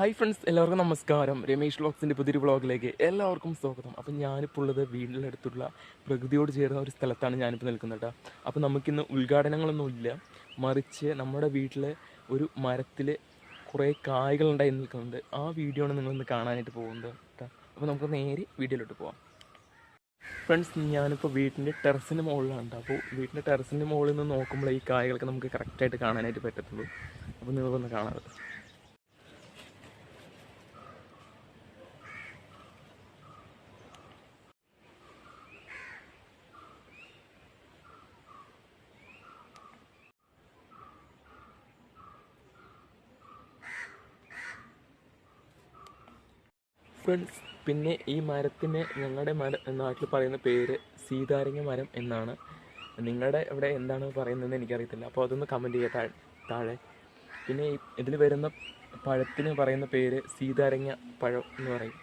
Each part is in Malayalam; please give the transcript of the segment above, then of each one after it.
ഹായ് ഫ്രണ്ട്സ് എല്ലാവർക്കും നമസ്കാരം. രമേഷ് വ്ളോഗ്സിന്റെ പുതിയൊരു വ്ളോഗിലേക്ക് എല്ലാവർക്കും സ്വാഗതം. അപ്പം ഞാനിപ്പോൾ ഉള്ളത് വീടിനടുത്തുള്ള പ്രകൃതിയോട് ചേർന്ന ഒരു സ്ഥലത്താണ് ഞാനിപ്പോൾ നിൽക്കുന്നത് കേട്ടോ അപ്പോൾ നമുക്കിന്ന് ഉദ്ഘാടനങ്ങളൊന്നുമില്ല. മറിച്ച് നമ്മുടെ വീട്ടിലെ ഒരു മരത്തിൽ കുറേ കായ്കളുണ്ടായി നിൽക്കുന്നുണ്ട്. ആ വീഡിയോ ആണ് നിങ്ങളിന്ന് കാണാനായിട്ട് പോകുന്നത് കേട്ടോ അപ്പോൾ നമുക്ക് നേരെ വീഡിയോയിലോട്ട് പോവാം. ഫ്രണ്ട്സ് ഞാനിപ്പോൾ വീട്ടിന്റെ ടെറസിന്റെ മുകളിലാണ്. അപ്പോൾ വീട്ടിന്റെ ടെറസിന്റെ മുകളിൽ നിന്ന് നോക്കുമ്പോൾ ഈ കായകളൊക്കെ നമുക്ക് കറക്റ്റായിട്ട് കാണാനായിട്ട് പറ്റത്തുള്ളൂ. അപ്പോൾ നിങ്ങൾക്കൊന്ന് കാണാറ് ഫ്രണ്ട്സ് പിന്നെ ഈ മരത്തിന് ഞങ്ങളുടെ മര നാട്ടിൽ പറയുന്ന പേര് സീതാരങ്ങ മരം എന്നാണ്. നിങ്ങളുടെ ഇവിടെ എന്താണ് പറയുന്നതെന്ന് എനിക്കറിയത്തില്ല. അപ്പോൾ അതൊന്ന് കമന്റ് ചെയ്യുക താഴെ പിന്നെ ഇതിൽ വരുന്ന പഴത്തിന് പറയുന്ന പേര് സീതാരങ്ങ പഴം എന്ന് പറയും.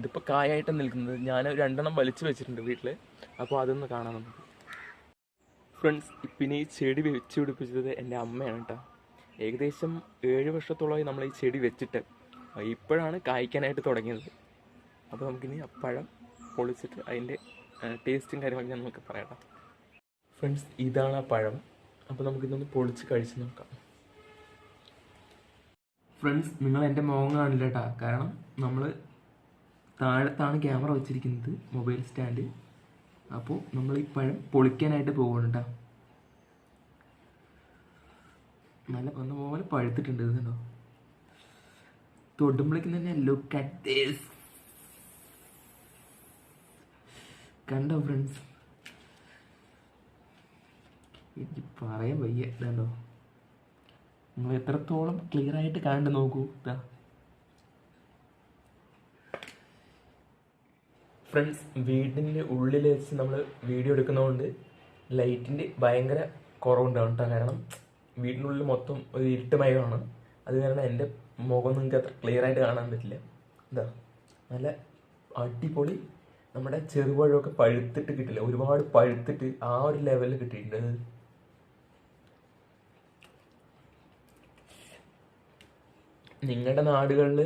ഇതിപ്പോൾ കായായിട്ട് നിൽക്കുന്നത്. ഞാൻ രണ്ടെണ്ണം വലിച്ചു വെച്ചിട്ടുണ്ട് വീട്ടിൽ അപ്പോൾ അതൊന്ന് കാണാം നമുക്ക്. ഫ്രണ്ട്സ് പിന്നെ ഈ ചെടി വെച്ച് പിടിപ്പിച്ചത് എന്റെ അമ്മയാണ് കേട്ടോ. ഏകദേശം ഏഴ് വർഷത്തോളമായി നമ്മൾ ഈ ചെടി വെച്ചിട്ട്. ഇപ്പോഴാണ് കായ്ക്കാനായിട്ട് തുടങ്ങിയത്. അപ്പോൾ നമുക്കിനി പഴം പൊളിച്ചിട്ട് അതിന്റെ ടേസ്റ്റും കാര്യങ്ങളൊക്കെ ഞാൻ നമുക്ക് പറയാം ഫ്രണ്ട്സ് ഇതാണ് ആ പഴം. അപ്പോൾ നമുക്കിതൊന്ന് പൊളിച്ച് കഴിച്ച് നോക്കാം. ഫ്രണ്ട്സ് നിങ്ങൾ എന്റെ മുഖം കാണില്ല കേട്ടോ കാരണം നമ്മൾ താഴത്താണ് ക്യാമറ വെച്ചിരിക്കുന്നത് മൊബൈൽ സ്റ്റാൻഡ്. അപ്പോൾ നമ്മൾ ഈ പഴം പൊളിക്കാനായിട്ട് പോകണം നല്ല വന്ന പോലെ പഴുത്തിട്ടുണ്ട് ഇത് കണ്ടോ തൊടുമ്പോഴേക്കും തന്നെ ലുക്ക് അറ്റ് ദിസ് കണ്ടോ ഫ്രണ്ട്സ് പറയാൻ വയ്യ ഇതാണ്ടോ? നിങ്ങൾ എത്രത്തോളം ക്ലിയർ ആയിട്ട് കണ്ടു നോക്കൂ ഇതാ. ഫ്രണ്ട്സ് വീടിന്റെ ഉള്ളിൽ വെച്ച് നമ്മൾ വീഡിയോ എടുക്കുന്നതുകൊണ്ട് ലൈറ്റിന്റെ ഭയങ്കര കുറവുണ്ടാവും കേട്ടോ കാരണം വീടിനുള്ളിൽ മൊത്തം ഒരു ഇരുട്ടുമയമാണ് അത് കാരണം എന്റെ മുഖം നിങ്ങൾക്ക് അത്ര ക്ലിയർ ആയിട്ട് കാണാൻ പറ്റില്ല. എന്താ നല്ല അടിപൊളി നമ്മുടെ ചെറുപഴമൊക്കെ പഴുത്തിട്ട് കിട്ടില്ല? ഒരുപാട് പഴുത്തിട്ട് ആ ഒരു ലെവലിൽ കിട്ടിയിട്ടുണ്ട്. നിങ്ങളുടെ നാടുകളിൽ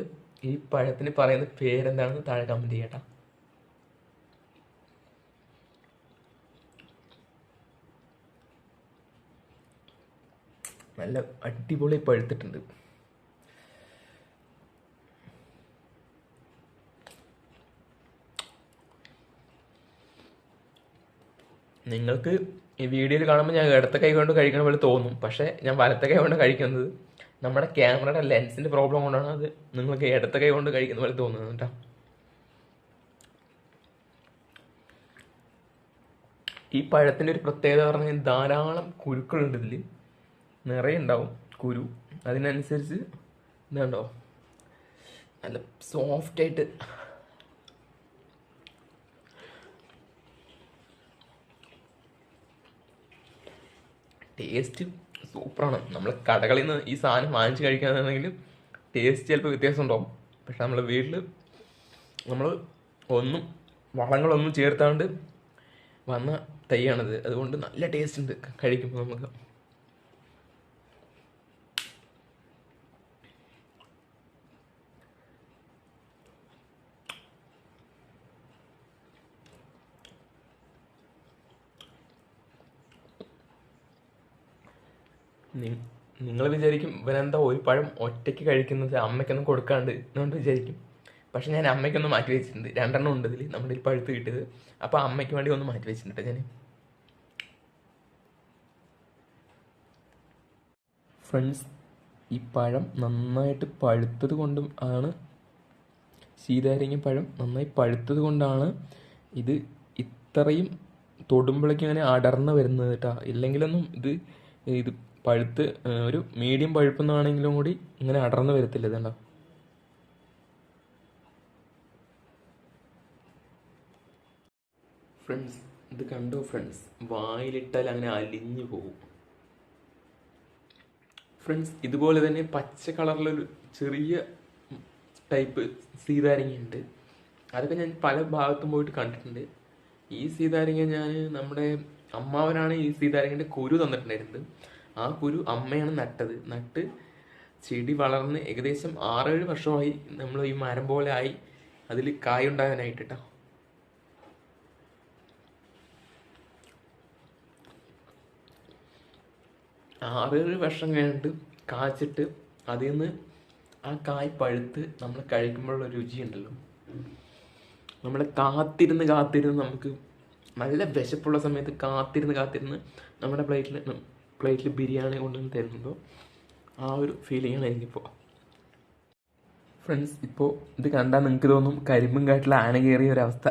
ഈ പഴത്തിന് പറയുന്ന പേരെന്താണെന്ന് താഴെ കമന്റ് ചെയ്യട്ടാ. നല്ല അടിപൊളി പഴുത്തിട്ടുണ്ട്. നിങ്ങൾക്ക് ഈ വീഡിയോയിൽ കാണുമ്പോൾ ഞാൻ ഇടത്ത കൈ കൊണ്ട് കഴിക്കണ പോലെ തോന്നും. പക്ഷേ ഞാൻ വലത്തെ കൈ കൊണ്ട് കഴിക്കുന്നത്. നമ്മുടെ ക്യാമറയുടെ ലെൻസിന്റെ പ്രോബ്ലം കൊണ്ടാണ് അത് നിങ്ങൾക്ക് ഇടത്ത കൈ കൊണ്ട് കഴിക്കുന്ന പോലെ തോന്നുന്നത് കേട്ടോ. ഈ പഴത്തിന്റെ ഒരു പ്രത്യേകത പറഞ്ഞാൽ ധാരാളം കുരുക്കളുണ്ട് ഇതിൽ നിറയെ ഉണ്ടാവും കുരു. അതിനനുസരിച്ച് ഇതുണ്ടോ? നല്ല സോഫ്റ്റായിട്ട് ടേസ്റ്റ് സൂപ്പറാണ്. നമ്മൾ കടകളിൽ നിന്ന് ഈ സാധനം വാങ്ങിച്ച് കഴിക്കാന്നുണ്ടെങ്കിൽ ടേസ്റ്റ് ചിലപ്പോൾ വ്യത്യാസം ഉണ്ടാവും പക്ഷെ നമ്മൾ വീട്ടിൽ നമ്മൾ ഒന്നും വളങ്ങളൊന്നും ചേർത്താണ്ട് വന്ന തൈയാണത്. അതുകൊണ്ട് നല്ല ടേസ്റ്റ് ഉണ്ട്. കഴിക്കുമ്പോൾ നമുക്ക്. നിങ്ങൾ വിചാരിക്കും ഇവനെന്താ ഒരു പഴം ഒറ്റയ്ക്ക് കഴിക്കുന്നത് അമ്മയ്ക്കൊന്നും കൊടുക്കാണ്ട് എന്നുകൊണ്ട് വിചാരിക്കും. പക്ഷെ ഞാൻ അമ്മയ്ക്കൊന്ന് മാറ്റി വെച്ചിട്ടുണ്ട്. രണ്ടെണ്ണം ഉണ്ട് ഇതിൽ നമ്മുടെ പഴുത്ത് കിട്ടിയത്. അപ്പോൾ അമ്മയ്ക്ക് വേണ്ടി ഒന്ന് മാറ്റി വെച്ചിട്ടുണ്ട് ഞാൻ ഫ്രണ്ട്സ് ഈ പഴം നന്നായിട്ട് പഴുത്തത് കൊണ്ടും ആണ്. സീതാരങ്ങ പഴം നന്നായി പഴുത്തത് കൊണ്ടാണ് ഇത് ഇത്രയും തൊടുമ്പോഴേക്കും ഇങ്ങനെ അടർന്ന് വരുന്നത് കേട്ടോ. ഇല്ലെങ്കിലൊന്നും ഇത് ഇത് പഴുത്ത് ഒരു മീഡിയം പഴുപ്പെന്നാണെങ്കിലും കൂടി ഇങ്ങനെ അടർന്ന് വരത്തില്ല ഇതുണ്ടോ? ഫ്രണ്ട്സ് ഇത് കണ്ടോ ഫ്രണ്ട്സ് വായിലിട്ടാൽ അങ്ങനെ അലിഞ്ഞു പോകും. ഫ്രണ്ട്സ് ഇതുപോലെ തന്നെ പച്ച കളറിലൊരു ചെറിയ ടൈപ്പ് സീതാരങ്ങയുണ്ട് അതൊക്കെ ഞാൻ പല ഭാഗത്തും പോയിട്ട് കണ്ടിട്ടുണ്ട്. ഈ സീതാരങ്ങ ഞാൻ നമ്മുടെ അമ്മാവനാണ് ഈ സീതാരങ്ങന്റെ കുരു തന്നിട്ടുണ്ടായിരുന്നത്. ആ കുരു അമ്മയാണ് നട്ടത്. നട്ട് ചെടി വളർന്ന് ഏകദേശം ആറേഴ് വർഷമായി നമ്മൾ ഈ മരം പോലെ ആയി. അതിൽ കായുണ്ടാകാനായിട്ട് കേട്ടോ ആറേഴ് വർഷം കഴിഞ്ഞിട്ട് കാച്ചിട്ട് അതിൽ നിന്ന് ആ കായ് പഴുത്ത് നമ്മൾ കഴിക്കുമ്പോഴുള്ള രുചിയുണ്ടല്ലോ നമ്മൾ കാത്തിരുന്ന് കാത്തിരുന്ന് നമുക്ക് നല്ല വിശപ്പുള്ള സമയത്ത് കാത്തിരുന്ന് കാത്തിരുന്ന് നമ്മുടെ പ്ലേറ്റിൽ പ്ലേറ്റിൽ ബിരിയാണി കൊണ്ടുവന്ന് തരുമ്പോൾ ആ ഒരു ഫീലിങ്ങാണ് എനിക്കിപ്പോൾ ഫ്രണ്ട്സ് ഇപ്പോൾ ഇത് കണ്ടാൽ നിങ്ങൾക്ക് തോന്നും കരിമ്പും കാട്ടിൽ ആന കയറിയ ഒരവസ്ഥ.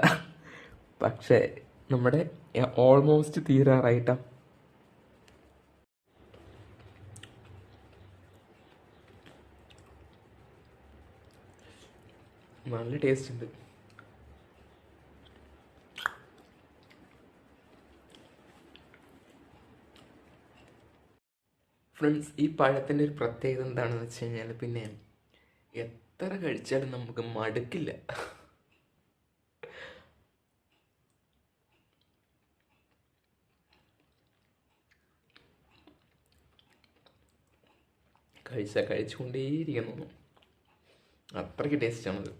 പക്ഷേ നമ്മുടെ ഓൾമോസ്റ്റ് തീരാറായിട്ടാ. നല്ല ടേസ്റ്റ് ഉണ്ട്. ഫ്രണ്ട്സ് ഈ പഴത്തിന്റെ ഒരു പ്രത്യേകത എന്താണെന്ന് വെച്ച് കഴിഞ്ഞാൽ പിന്നെ എത്ര കഴിച്ചാലും നമുക്ക് മടുക്കില്ല. കഴിച്ചാൽ കഴിച്ചുകൊണ്ടേയിരിക്കുന്നു. അത്രയ്ക്ക് ടേസ്റ്റാണത്.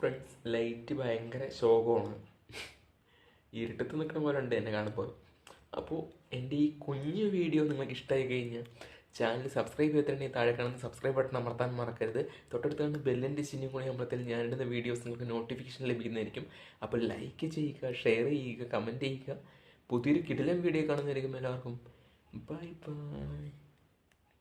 ഫ്രണ്ട്സ് ലൈറ്റ് ഭയങ്കര ശോകമാണ്. ഇരുട്ടത്ത് നിൽക്കുന്ന പോലെ ഉണ്ട് എന്നെ കാണുമ്പോൾ. അപ്പോൾ എന്റെ ഈ കുഞ്ഞു വീഡിയോ നിങ്ങൾക്ക് ഇഷ്ടമായി കഴിഞ്ഞാൽ ചാനൽ സബ്സ്ക്രൈബ് ചെയ്തിട്ടുണ്ടെങ്കിൽ താഴെ കാണുന്ന സബ്സ്ക്രൈബ് ബട്ടൺ അമർത്താൻ മറക്കരുത്. തൊട്ടടുത്ത് കാണുന്ന ബെല്ലിന്റെ ചിഹ്നം കൂടി ഞാൻ ഞാനിടുന്ന വീഡിയോസ് നിങ്ങൾക്ക് നോട്ടിഫിക്കേഷൻ ലഭിക്കുന്നതായിരിക്കും. അപ്പോൾ ലൈക്ക് ചെയ്യുക ഷെയർ ചെയ്യുക കമന്റ് ചെയ്യുക. പുതിയൊരു കിടിലം വീഡിയോ കാണുന്നതായിരിക്കും എല്ലാവർക്കും. Bye bye